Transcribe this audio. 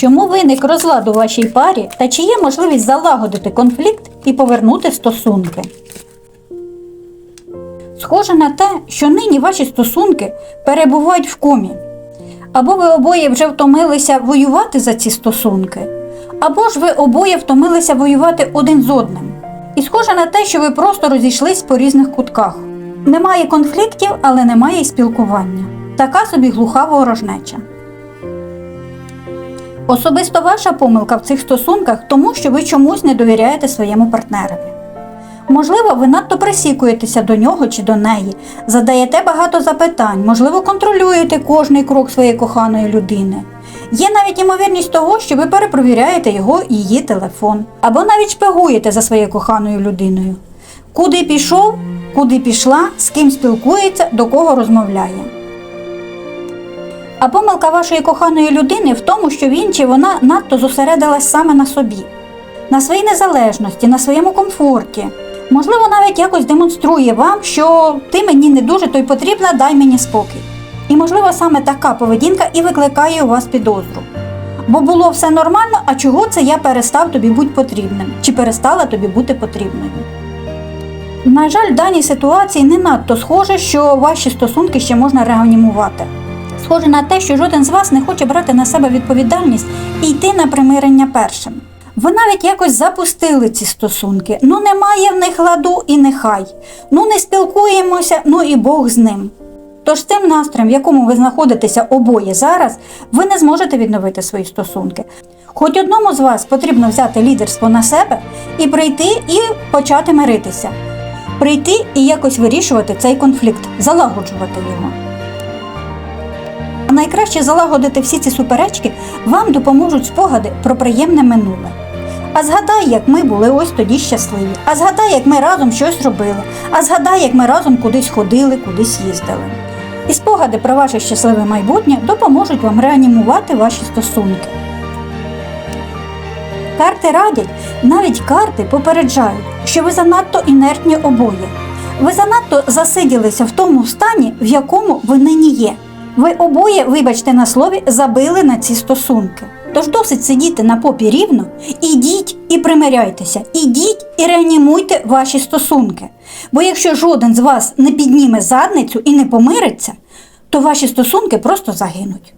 Чому виник розлад у вашій парі та чи є можливість залагодити конфлікт і повернути стосунки? Схоже на те, що нині ваші стосунки перебувають в комі. Або ви обоє вже втомилися воювати за ці стосунки, або ж ви обоє втомилися воювати один з одним. І схоже на те, що ви просто розійшлись по різних кутках. Немає конфліктів, але немає й спілкування. Така собі глуха ворожнеча. Особисто ваша помилка в цих стосунках тому, що ви чомусь не довіряєте своєму партнерові. Можливо, ви надто присікуєтеся до нього чи до неї, задаєте багато запитань, можливо, контролюєте кожний крок своєї коханої людини. Є навіть ймовірність того, що ви перепровіряєте його і її телефон, або навіть шпигуєте за своєю коханою людиною. Куди пішов, куди пішла, з ким спілкується, до кого розмовляє. А помилка вашої коханої людини в тому, що він чи вона надто зосередилась саме на собі, на своїй незалежності, на своєму комфорті. Можливо, навіть якось демонструє вам, що ти мені не дуже то й потрібна, дай мені спокій. І, можливо, саме така поведінка і викликає у вас підозру. Бо було все нормально, а чого це я перестав тобі бути потрібним, чи перестала тобі бути потрібною. На жаль, в даній ситуації не надто схоже, що ваші стосунки ще можна реанімувати. Схоже на те, що жоден з вас не хоче брати на себе відповідальність і йти на примирення першим. Ви навіть якось запустили ці стосунки. Ну немає в них ладу і нехай. Ну не спілкуємося, ну і Бог з ним. Тож тим настроєм, в якому ви знаходитеся обоє зараз, ви не зможете відновити свої стосунки. Хоч одному з вас потрібно взяти лідерство на себе і прийти і почати миритися. Прийти і якось вирішувати цей конфлікт, залагоджувати його. Найкраще залагодити всі ці суперечки вам допоможуть спогади про приємне минуле. А згадай, як ми були ось тоді щасливі. А згадай, як ми разом щось робили. А згадай, як ми разом кудись ходили, кудись їздили. І спогади про ваше щасливе майбутнє допоможуть вам реанімувати ваші стосунки. Карти радять, навіть карти попереджають, що ви занадто інертні обоє. Ви занадто засиділися в тому стані, в якому ви нині є. Ви обоє, вибачте на слові, забили на ці стосунки. Тож досить сидіти на попі рівно, ідіть і примиряйтеся, ідіть і реанімуйте ваші стосунки. Бо якщо жоден з вас не підніме задницю і не помириться, то ваші стосунки просто загинуть.